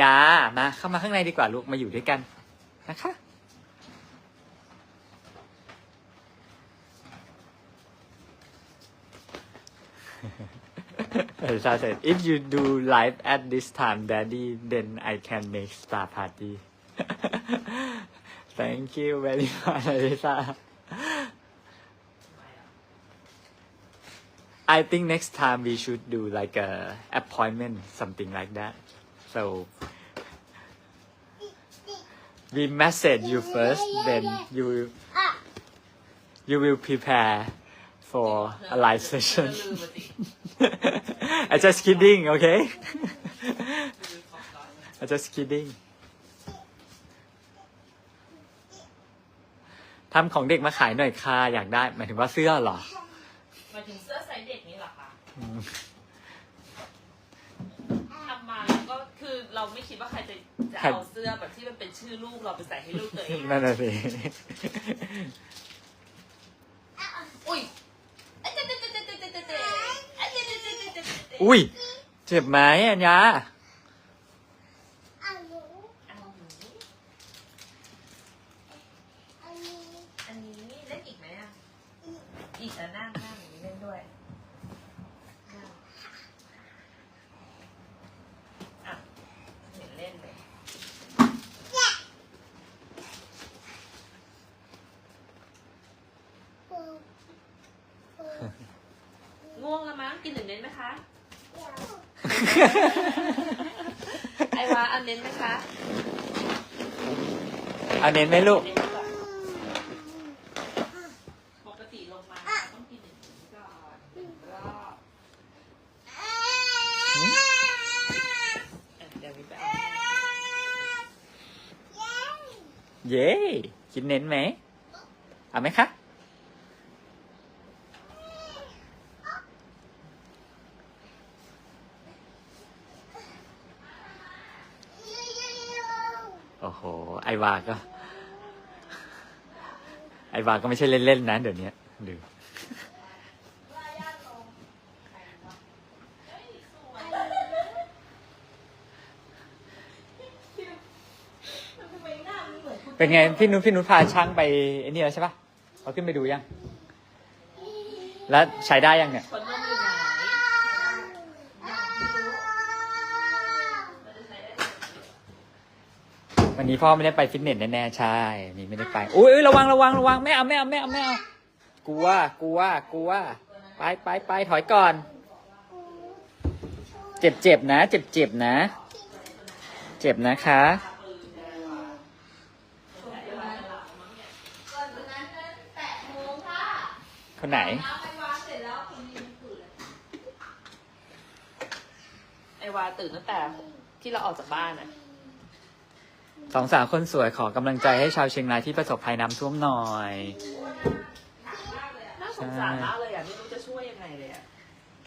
ญา มาเข้ามาข้างในดีกว่าลูกมาอยู่ด้วยกันนะคะ Elsa said if you do live at this time daddy then I can make star party thank you very much Elsa I think next time we should do like a appointment, something like that. So we message you first, then you will, you will prepare for a live เธอ session. ลืมมาสิ I just kidding, okay? I just kidding. ทำของเด็กมาขายหน่อยค่ะอยากได้ หมายถึงว่าเสื้อเหรอหมายถึงเสื้อไซส์เด็กนี่เหรอคะอืมทำมาแล้วก็คือเราไม่คิดว่าใครจะ จะเอาเสื้อแบบที่มันเป็นชื่อลูกเราไปใส่ให้ลูกตัเองนั่นแหละสิอุ้ยอุ้ย เจ็บไหมอัญญาอีกแล้วนั่งนั่งอย่างนี้เล่นด้วย กินหนึ่งเน้นไหมคะ ไอวาอันเน้นไหมคะเอาเน้นไหมลูก เน้นดีกว่าปกติลงมาต้องกินหนึ่งเน้นก่อนหนึ่งรอบเอะเดี๋ยววิไปเอาเย้กินเน้นไหม เอาไหมคะ โอ้โห ไอวาก็ ไอวาก็ไม่ใช่เล่นๆนะเดี๋ยวนี้ดูเป็นไงพี่นุชพี่นุชพาช่างไปไอ้นี่แล้วใช่ปะเขาขึ้นไปดูยัง แล้วใช้ได้ยังเนี่ย คนนมอยู่ไหน วันนี้พ่อไม่ได้ไปฟิตเนสแน่ๆใช่นี่ไม่ได้ไปอุ้ยระวังระวังระวังไม่เอาไม่เอาไม่เอาไม่เอากลัวกลัวกลัวไปไปไปถอยก่อน เจ็บเจ็บนะ เจ็บเจ็บนะ เจ็บนะคะคนไหนไอวาตื่นตั้งแต่ที่เราออกจากบ้านอะ สองสาวคนสวยขอกำลังใจให้ชาวเชียงรายที่ประสบภัยน้ำท่วมหน่อย น่าสงสารมากเลยอะไม่รู้จะช่วยยังไงเลยอะ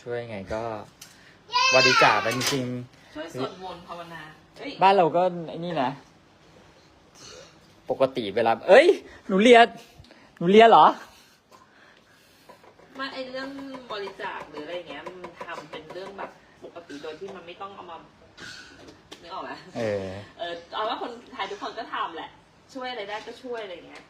ช่วยไงก็บริจาคไปจริงช่วยสวดมนต์ภาวนาเฮ้ยๆบ้านเราก็ไอ้นี่นะ ปกติเวลา เอ้ย หนูเรียนหนูเรียนเหรอมาไอเรื่องบริจาคหรืออะไรเงี้ยมันทำเป็นเรื่องแบบ ปกติโดยที่มันไม่ต้องเอามานึกออกไหมเออ เออเอาว่าคนไทยทุกคนก็ทำแหละ ช่วยอะไรได้ก็ช่วยอะไรเงี้ย